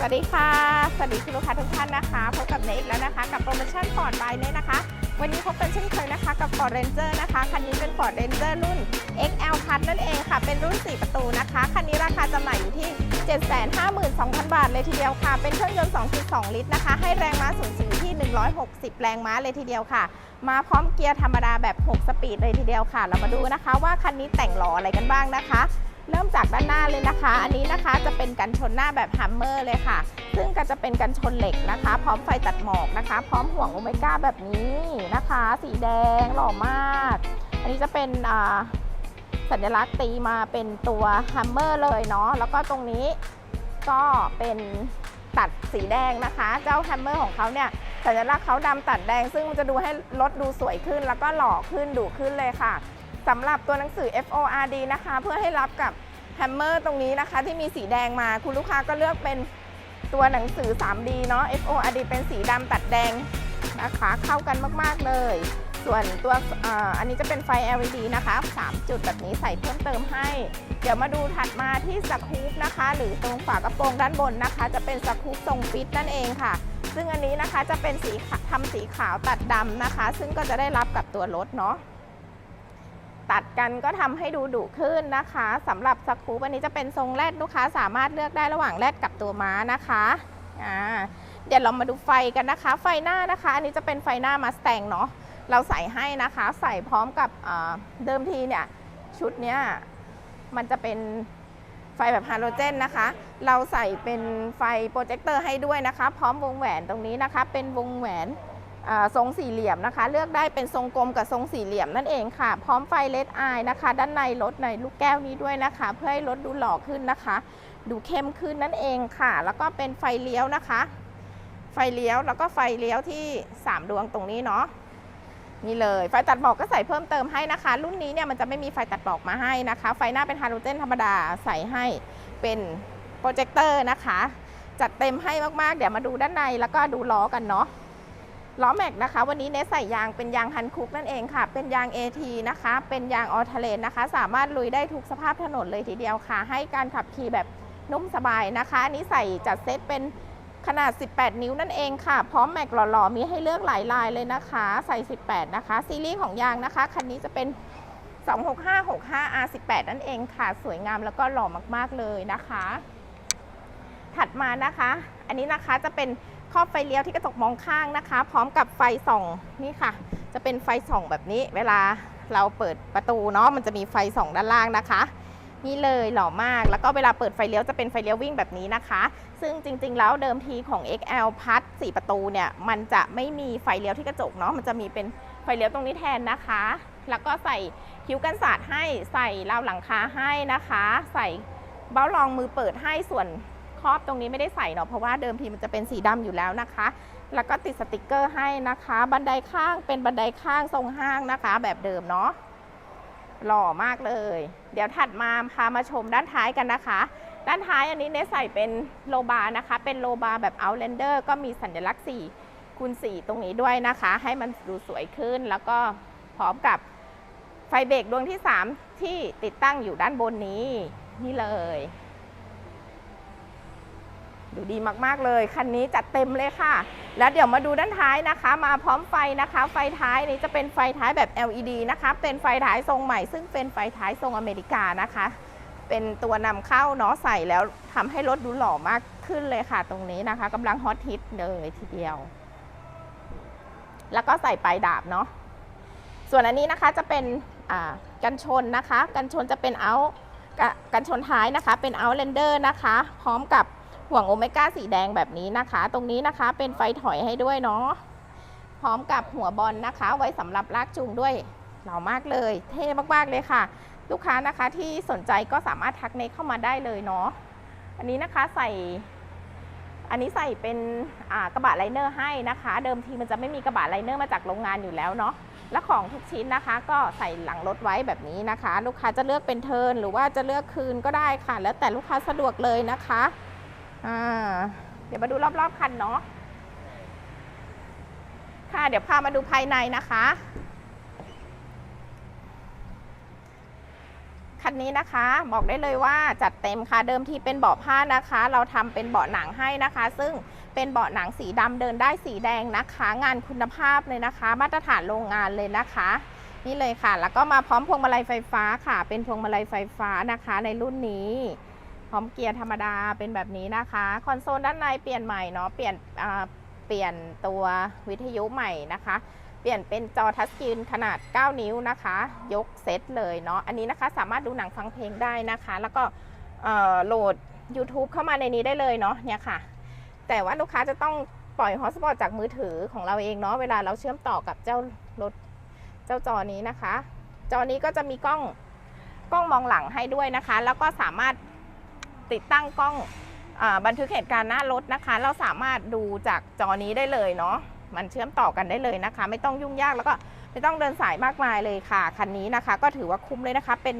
สวัสดีค่ะ สวัสดีคุณลูกค้าทุกท่านนะคะ พบกับเนอีกแล้วนะคะ กับโปรโมชั่นฟอร์ดบายเนยนะคะ วันนี้พบกันเช่นเคยนะคะ กับ Ford Ranger นะคะ คันนี้เป็น Ford Ranger รุ่น XL Plus นั่นเองค่ะ เป็นรุ่น 4 ประตูนะคะ คันนี้ราคาจำหน่ายอยู่ที่ 752,000 บาทเลยทีเดียวค่ะ เป็นเครื่องยนต์ 2.2 ลิตรนะคะ ให้แรงม้าสูงสุดที่ 160 แรงม้าเลยทีเดียวค่ะ มาพร้อมเกียร์ธรรมดาแบบ 6 สปีดเลยทีเดียวค่ะ เรามาดูนะคะว่าคันนี้แต่งหล่ออะไรกันบ้างนะคะ เริ่มจากด้านหน้าเลยนะคะ อันนี้นะคะจะเป็นกันชนหน้าแบบฮัมเมอร์เลยค่ะ ซึ่งก็จะเป็นกันชนเหล็กนะคะ พร้อมไฟตัดหมอกนะคะ พร้อมห่วงโอเมก้าแบบนี้นะคะ สีแดงหล่อมาก อันนี้จะเป็นอ่าสัญลักษณ์ตีมาเป็นตัวฮัมเมอร์เลยเนาะ แล้วก็ตรงนี้ก็เป็นตัดสีแดงนะคะ เจ้าแฮมเมอร์ของเขาเนี่ยสัญลักษณ์เขาดำตัดแดง ซึ่งมันจะดูให้รถดูสวยขึ้น แล้วก็หล่อขึ้นดุขึ้นเลยค่ะ สำหรับตัวหนังสือ FORD นะคะ เพื่อให้รับกับแฮมเมอร์ตรงนี้นะคะ ที่มีสีแดงมาคุณลูกค้าก็เลือกเป็นตัวหนังสือ 3D เนาะ FORD เป็นสีดำตัดแดงนะคะเข้ากันมาก ๆ เลย ส่วนตัวออันนี้จะเป็นไฟ LED นะคะ 3 จุดแบบนี้ใส่เพิ่มเติมให้ เดี๋ยวมาดูถัดมาที่สกู๊ปนะคะ หรือตรงฝากระโปรงด้านบนนะคะ จะเป็นสกู๊ปทรงฟิตนั่นเองค่ะ ซึ่งอันนี้นะคะจะเป็นสีขาวทำสีขาวตัดดำนะคะ ซึ่งก็จะได้รับกับตัวรถเนาะ ตัดกันก็ทำให้ดูดุขึ้นนะคะสำหรับสกูปอันนี้จะเป็นทรงแรดลูกค้าสามารถเลือกได้ระหว่างแรดกับตัวม้านะคะอ่าเดี๋ยวเรามาดูไฟกันนะคะ ไฟหน้านะคะ อันนี้จะเป็นไฟหน้ามาส t ตงเนาะเราใส่ให้นะคะ ใส่พร้อมกับเดิมทีเนี่ยชุดเนี้ยมันจะเป็นไฟแบบฮาโลเจนนะคะ เราใส่เป็นไฟโปรเจคเตอร์ให้ด้วยนะคะ พร้อมวงแหวนตรงนี้นะคะ เป็นวงแหวน ทรงสี่เหลี่ยมนะคะ เลือกได้เป็นทรงกลมกับทรงสี่เหลี่ยมนั่นเองค่ะ พร้อมไฟเลดอายนะคะ ด้านในรถในลูกแก้วนี้ด้วยนะคะ เพื่อให้รถดูหล่อขึ้นนะคะ ดูเข้มขึ้นนั่นเองค่ะ แล้วก็เป็นไฟเลี้ยวนะคะ ไฟเลี้ยวแล้วก็ไฟเลี้ยวที่ 3 ดวงตรงนี้เนาะนี่เลยไฟตัดหมอกก็ใส่เพิ่มเติมให้นะคะ รุ่นนี้เนี่ยมันจะไม่มีไฟตัดหมอกมาให้นะคะ ไฟหน้าเป็นฮาโลเจนธรรมดาใส่ให้เป็นโปรเจคเตอร์นะคะ จัดเต็มให้มากๆ เดี๋ยวมาดูด้านในแล้วก็ดูล้อกันเนาะ ล้อแม็กนะคะ วันนี้เนสใส่ยางเป็นยางฮันคุกนั่นเองค่ะ เป็นยาง AT นะคะ เป็นยางออทเลนนะคะ สามารถลุยได้ทุกสภาพถนนเลยทีเดียวค่ะ ให้การขับขี่แบบนุ่มสบายนะคะ อันนี้ใส่จัดเซตเป็นขนาด 18 นิ้วนั่นเองค่ะ พร้อมแม็กหล่อๆ มีให้เลือกหลายลายเลยนะคะ ใส่ 18 นะคะ ซีรีส์ของยางนะคะ คันนี้จะเป็น 26565 R18 นั่นเองค่ะ สวยงามแล้วก็หล่อมากๆเลยนะคะ ถัดมานะคะ อันนี้นะคะจะเป็น ครอบไฟเลี้ยวที่กระจกมองข้างนะคะ พร้อมกับไฟส่องนี่ค่ะ จะเป็นไฟส่องแบบนี้ เวลาเราเปิดประตูเนาะมันจะมีไฟส่องด้านล่างนะคะ นี่เลยหล่อมากแล้วก็เวลาเปิดไฟเลี้ยวจะเป็นไฟเลี้ยววิ่งแบบนี้นะคะ ซึ่งจริงๆ แล้วเดิมทีของ XL พัด4ประตูเนี่ยมันจะไม่มีไฟเลี้ยวที่กระจกเนาะมันจะมีเป็นไฟเลี้ยวตรงนี้แทนนะคะ แล้วก็ใส่คิ้วกันสาดให้ใส่ราวหลังคาให้นะคะ ใส่เบ้ารองมือเปิดให้ส่วน ครอบตรงนี้ไม่ได้ใส่เนาะเพราะว่าเดิมทีมันจะเป็นสีดำอยู่แล้วนะคะ แล้วก็ติดสติกเกอร์ให้นะคะ บันไดข้างเป็นบันไดข้างทรงห้างนะคะ แบบเดิมเนาะหล่อมากเลย เดี๋ยวถัดมาพามาชมด้านท้ายกันนะคะ ด้านท้ายอันนี้เนสใส่เป็นโลบาร์นะคะ เป็นโลบาร์แบบ Outlander ก็มีสัญลักษณ์4คูณ4ตรงนี้ด้วยนะคะ ให้มันดูสวยขึ้นแล้วก็พร้อมกับไฟเบรกดวงที่ 3 ที่ติดตั้งอยู่ด้านบนนี้ นี่เลย ดูดีมากๆเลย คันนี้จัดเต็มเลยค่ะ แล้วเดี๋ยวมาดูด้านท้ายนะคะ มาพร้อมไฟนะคะ ไฟท้ายนี้จะเป็นไฟท้ายแบบ LED นะคะ เป็นไฟท้ายทรงใหม่ ซึ่งเป็นไฟท้ายทรงอเมริกานะคะ เป็นตัวนำเข้าเนาะใส่แล้วทำให้รถดูหล่อมากขึ้นเลยค่ะ ตรงนี้นะคะกำลังฮอตฮิตเลยทีเดียว แล้วก็ใส่ปลายดาบเนาะ ส่วนอันนี้นะคะจะเป็นกันชนนะคะ กันชนจะเป็นเอากะกันชนท้ายนะคะ เป็น Outlander นะคะ พร้อมกับ ห่วงโอเมก้าสีแดงแบบนี้นะคะ ตรงนี้นะคะเป็นไฟถอยให้ด้วยเนาะพร้อมกับหัวบอลนะคะ ไว้สำหรับลากจูงด้วยเหล่ามากเลย เท่มากๆเลยค่ะ ลูกค้านะคะที่สนใจก็สามารถทักเนเข้ามาได้เลยเนาะอันนี้นะคะใส่อันนี้ใส่เป็นกระบะไลเนอร์ให้นะคะ เดิมทีมันจะไม่มีกระบะไลเนอร์มาจากโรงงานอยู่แล้วเนาะและของทุกชิ้นนะคะ ก็ใส่หลังรถไว้แบบนี้นะคะ ลูกค้าจะเลือกเป็นเทินหรือว่าจะเลือกคืนก็ได้ค่ะ แล้วแต่ลูกค้าสะดวกเลยนะคะ อ่าเดี๋ยวมาดูรอบๆคันเนาะค่ะเดี๋ยวพามาดูภายในนะคะคคันนี้นะคะบอกได้เลยว่าจัดเต็มค่ะเดิมทีเป็นเบาะผ้านะคะ เราทำเป็นเบาะหนังให้นะคะ ซึ่งเป็นเบาะหนังสีดำเดินได้สีแดงนะคะ งานคุณภาพเลยนะคะ มาตรฐานโรงงานเลยนะคะ นี่เลยค่ะ แล้วก็มาพร้อมพวงมาลัยไฟฟ้าค่ะ เป็นพวงมาลัยไฟฟ้านะคะในรุ่นนี้ พร้อมเกียร์ธรรมดาเป็นแบบนี้นะคะ คอนโซลด้านในเปลี่ยนใหม่เนาะเปลี่ยนเปลี่ยนตัววิทยุใหม่นะคะ เปลี่ยนเป็นจอทัชสกรีนขนาด 9 นิ้วนะคะ ยกเซตเลยเนาะอันนี้นะคะสามารถดูหนังฟังเพลงได้นะคะ แล้วก็โหลด YouTube เข้ามาในนี้ได้เลยเนาะเนี่ยค่ะ แต่ว่าลูกค้าจะต้องปล่อยฮอสปอตจากมือถือของเราเองเนาะเวลาเราเชื่อมต่อกับเจ้ารถเจ้าจอนี้นะคะ จอนี้ก็จะมีกล้องกล้องมองหลังให้ด้วยนะคะ แล้วก็สามารถ ติดตั้งกล้องอบันทึกเหตุการณ์หน้ารถนะคะ เราสามารถดูจากจอนี้ได้เลยเนาะมันเชื่อมต่อกันได้เลยนะคะ ไม่ต้องยุ่งยากแล้วก็ไม่ต้องเดินสายมากมายเลยค่ะคันนี้นะคะ ก็ถือว่าคุ้มเลยนะคะ เป็น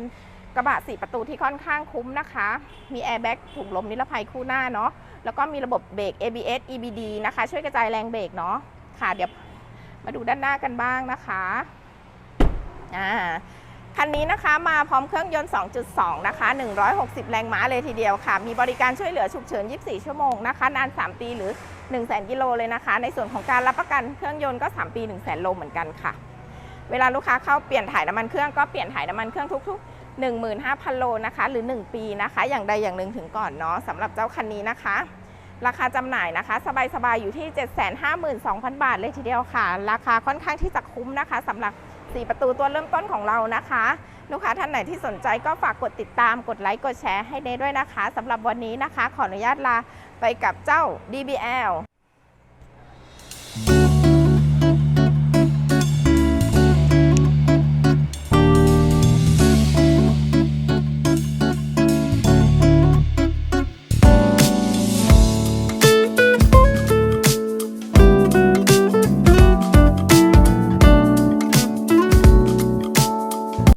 กระบะสี่ประตูที่ค่อนข้างคุ้มนะคะ มีแอร์แบ็กถุงลมนิรภัยคู่หน้าเนาะแล้วก็มีระบบเบรก ABS EBD นะคะ ช่วยกระจายแรงเบรกเนาะค่ะ เดี๋ยวมาดูด้านหน้ากันบ้างนะคะอ่า คันนี้นะคะมาพร้อมเครื่องยนต์ 2.2 นะคะ 160 แรงม้าเลยทีเดียวค่ะ มีบริการช่วยเหลือฉุกเฉิน 24 ชั่วโมงนะคะ นาน 3 ปีหรือ 1 0 0 0 0 0 กิโลเลยนะคะ ในส่วนของการรับประกันเครื่องยนต์ก็ 3 ปี 1 0 0 0 0 0 โลเหมือนกันค่ะ เวลาลูกค้าเข้าเปลี่ยนถ่ายน้ำมันเครื่องก็เปลี่ยนถ่ายน้ำมันเครื่องทุก ๆ15,000 โลนะคะ หรือ 1 ปีนะคะ อย่างใดอย่างหนึ่งถึงก่อนเนาะสำหรับเจ้าคันนี้นะคะ ราคาจำหน่ายนะคะ สบายๆ อยู่ที่ 752,000 บาทเลยทีเดียวค่ะ ราคาค่อนข้างที่จะคุ้มนะคะสำหรับ 4 ประตูตัวเริ่มต้นของเรานะคะ ลูกค้าท่านไหนที่สนใจก็ฝากกดติดตามกดไลค์กดแชร์ให้เนด้วยนะคะสำหรับวันนี้นะคะ ขออนุญาตลาไปกับเจ้า DBL